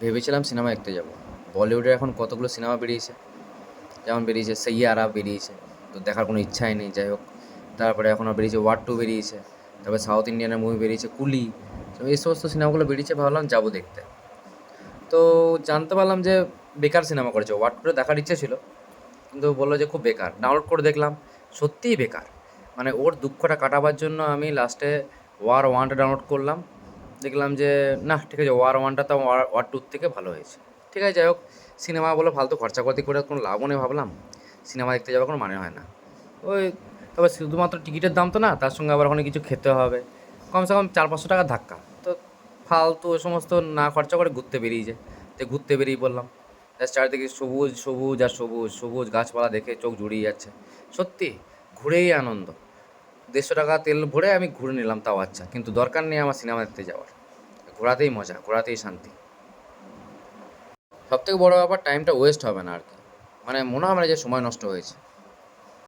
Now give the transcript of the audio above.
ভেবেছিলাম সিনেমা দেখতে যাব। বলিউডের এখন কতগুলো সিনেমা বেরিয়েছে? যেমন বেরিয়েছে সৈয়ারা বেরিয়েছে, তো দেখার কোনো ইচ্ছাই নেই, যাই হোক। তারপরে এখনও বেরিয়েছে ওয়ার টু বেরিয়েছে, তারপরে সাউথ ইন্ডিয়ানের মুভি বেরিয়েছে কুলি। এই সমস্ত সিনেমাগুলো বেরিয়েছে, ভাবলাম যাব দেখতে। তো জানতে পারলাম যে বেকার সিনেমা করেছে, ওয়ার টুটা দেখার ইচ্ছে ছিল, কিন্তু বলল যে খুব বেকার। ডাউনলোড করে দেখলাম, সত্যিই বেকার। মানে ওর দুঃখটা কাটাবার জন্য আমি লাস্টে ওয়ার ওয়ানটা ডাউনলোড করলাম দেখলাম যে, না, ঠিক আছে, ওয়ার ওয়ানটা তো ওয়ার ওয়ার টুর থেকে ভালো হয়েছে। ঠিক আছে, যাই হোক, সিনেমা বলে, ফালতু খরচাপাতি করে কোনো লাভও নেই ভাবলাম। সিনেমা দেখতে যাওয়ার কোনো মানে হয় না। ওই তবে শুধুমাত্র টিকিটের দাম তো না, তার সঙ্গে আবার ওখানে কিছু খেতে হবে। কমসে কম চার পাঁচশো টাকা ধাক্কা। তো ফালতু ওই সমস্ত না খরচা করে ঘুরতে বেরিয়ে যায়। তো ঘুরতে বেরিয়ে বললাম তার চারিদিকে সবুজ সবুজ আর সবুজ সবুজ গাছপালা দেখে চোখ জুড়িয়ে যাচ্ছে। সত্যি, ঘুরেই আনন্দ। দেড়শো টাকা তেল ভরে আমি ঘুরে নিলাম তাও আচ্ছা। কিন্তু দরকার নেই আমার সিনেমা দেখতে যাওয়ার। ঘোরাতেই মজা, ঘোরাতেই শান্তি। সবথেকে বড় ব্যাপার টাইমটা ওয়েস্ট হবে না আর কি। মানে মনে হবে না যে সময় নষ্ট হয়েছে।